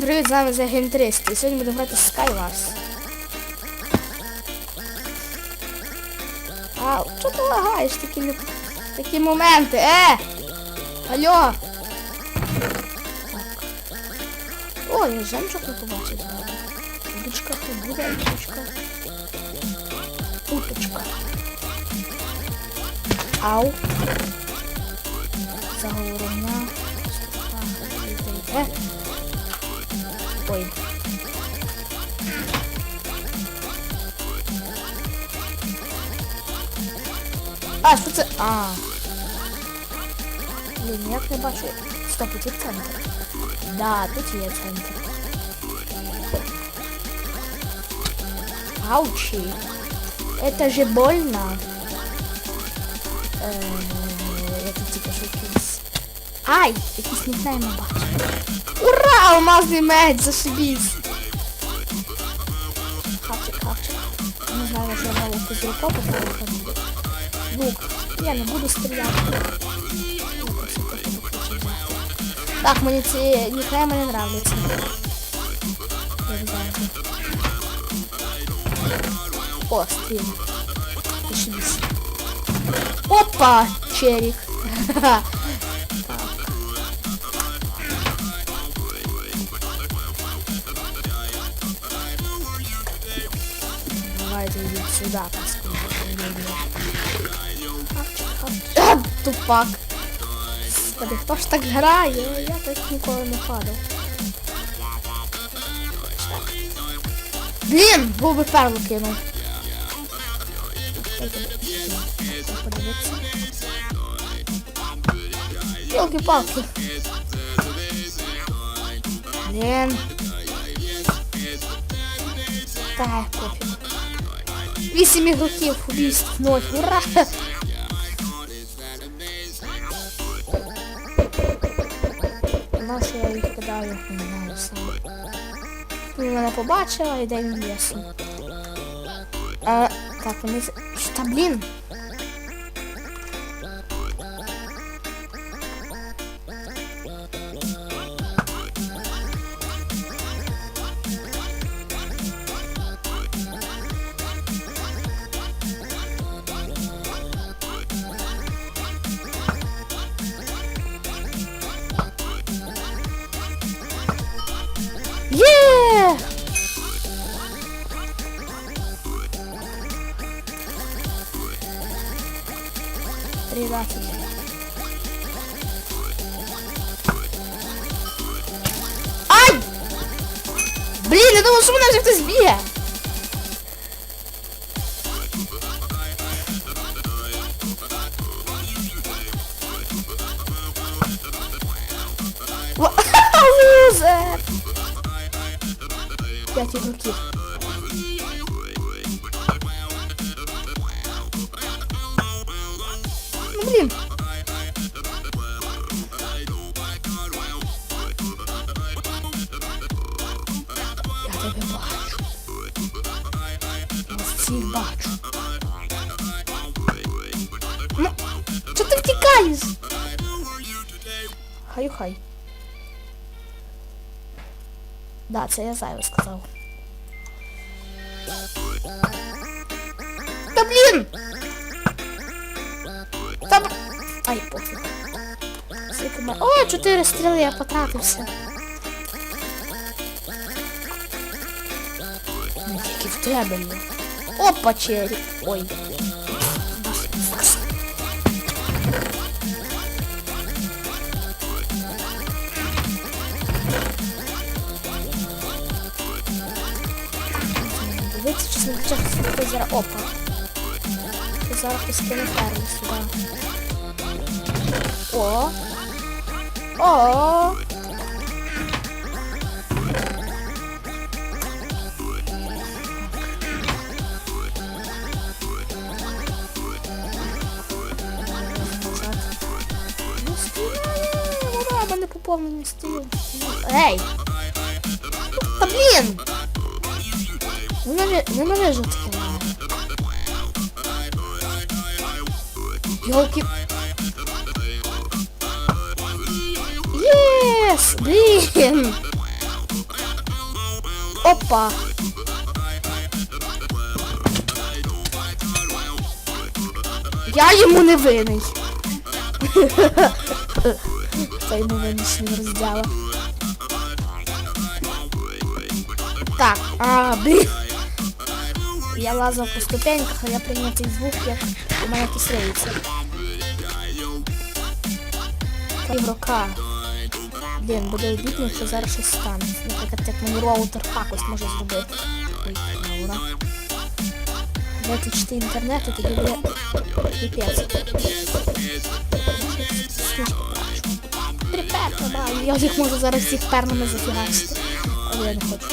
Всім привіт, з вами Загін 300 і сьогодні будемо грати Skywars. А, що ти лагаєш такі, такі моменти? Е! Алло! О, я жемчуг не побачив. Удочка, хай буде удочка. Уточка. Ау. Заговорення. Е. Ой. А, що це? А. Блін, ніяк не бачу. Стоп, тут центр. Да, тут є центр. Аучи. Это же больно. Е, Я тут тільки що якийсь. Ай! Якийсь нікнейм я бачу. Ура! Алмазний меч, зашибісь! Хавчик, хавчик. Не знаю, що я мало якусь рукопу. Лук. Я не буду хочу. Так, мені ці нікнейми не нравляться. О, стрім. Зашибісь. Опа! Черик. Давайте идите сюда. А, Тупак. Господи, хто ж так грає? Я так ніколи не падав. Блін, був би перлу кинув. Йолки-палки. Блін. Так, пофіг. Вісім ігроків, убійств, ноль. Ура! Наше я їх подаю, не знаю сам. Він побачила і ясно. А, так, вони... Та блін! Блін, я думав, що мене вже хтось б'є. Лузер! П'ять ігроків. Ну, блін. Втікаєш? Хай-хай. Да, це я зайве сказав. Та блін! Та б... Ай, пофіг. Скільки О, чотири стріли, я потратився. Не тільки в тебе є. Опа, черік. Ой. Не зараз. Опа. Зараз поскину ферму сюди. О. О. Ну! Ура, мене поповнення стіл. Ей! Та блін! Ненавижу, ненавижу таке. Йолки. Єс! Блін! Опа. Я йому не винний. Це йому він роздяла. Так, а, блін. Я лазав по ступеньках, а я прийняв цей звук, як у мене кисляється. Ігрока. Блін, буде обідно, якщо зараз щось стане. Наприклад, як мені роутер також може зробити. Ой, аура. Виключити інтернет, і тоді буде піпець. Приперно, да. Я їх можу зараз всіх перними зафігачити. Але я не хочу.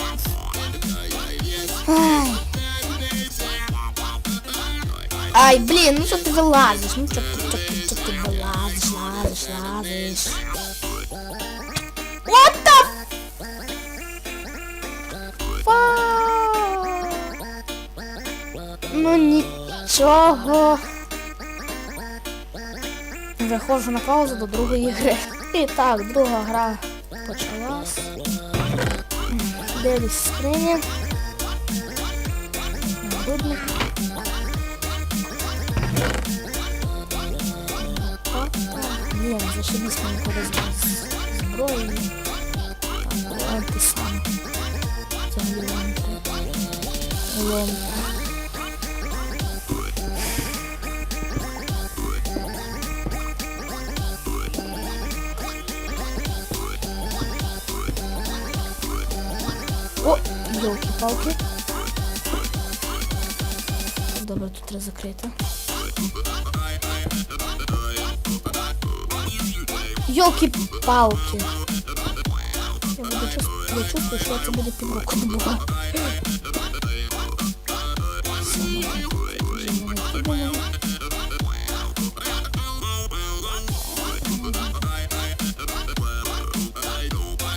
Ай. Ай, блін, ну що ти вилазиш? Ну що ти, що ти, що ти вилазиш, лазиш, лазиш. What the fuck? Ну нічого. Виходжу на паузу до другої гри. І так, друга гра почалась. Дивлюсь скрині. Нагрудник. зброю, зачем ми не повезли зброю, там ленти сам, цьому ленти, ленти. О, елки-палки. Добре, тут треба закрити. Йолки-палки. Я буду чувствую, я чувствую, що це буде під руку добула.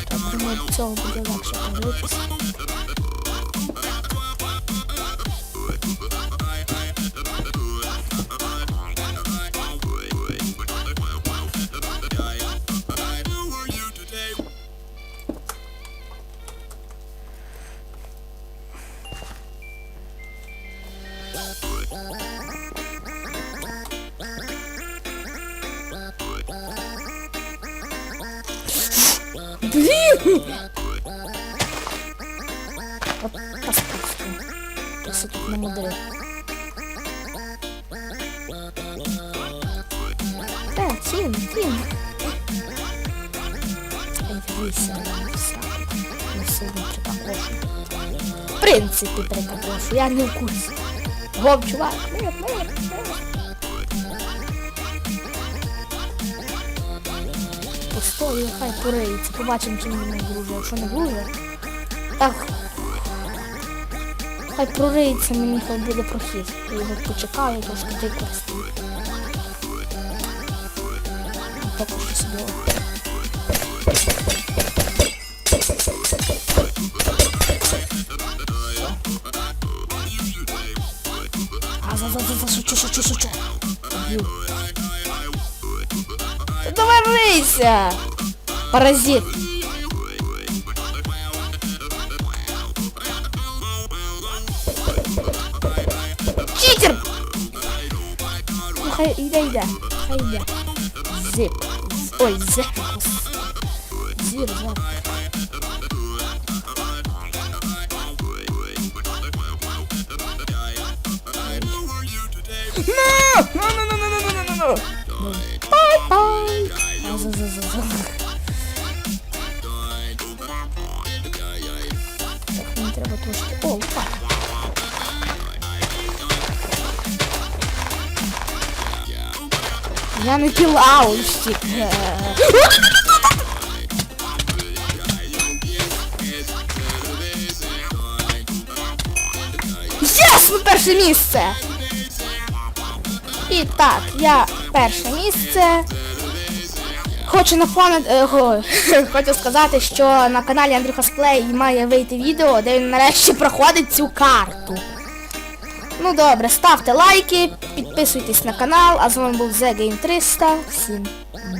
Так, думаю, цього буде легше подивитися. Оце тут не В принципі, припакошу, я не в курсі. Чувак, мир, мир. Постою, хай пориється. Побачимо, чи він не груже. Якщо не груже, так. Хай прориється мені, хай буде прохід. Я його почекаю, трошки використаю. А поки що собі. А за за за за шучу, шучу, шучу. Б'ю. Успокойся, паразит. Читер! Ну, хай, иди, иди, хай, иди. Зип. Ой, зеркус. Зирзакус. Так, мені. Я не кілаущик. Єс, ми перше місце! І так, я перше місце. Хочу напомнити, е, хочу сказати, що на каналі Андрій Хосплей має вийти відео, де він нарешті проходить цю карту. Ну добре, ставте лайки, підписуйтесь на канал, а з вами був The Game 300. Всім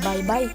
бай-бай.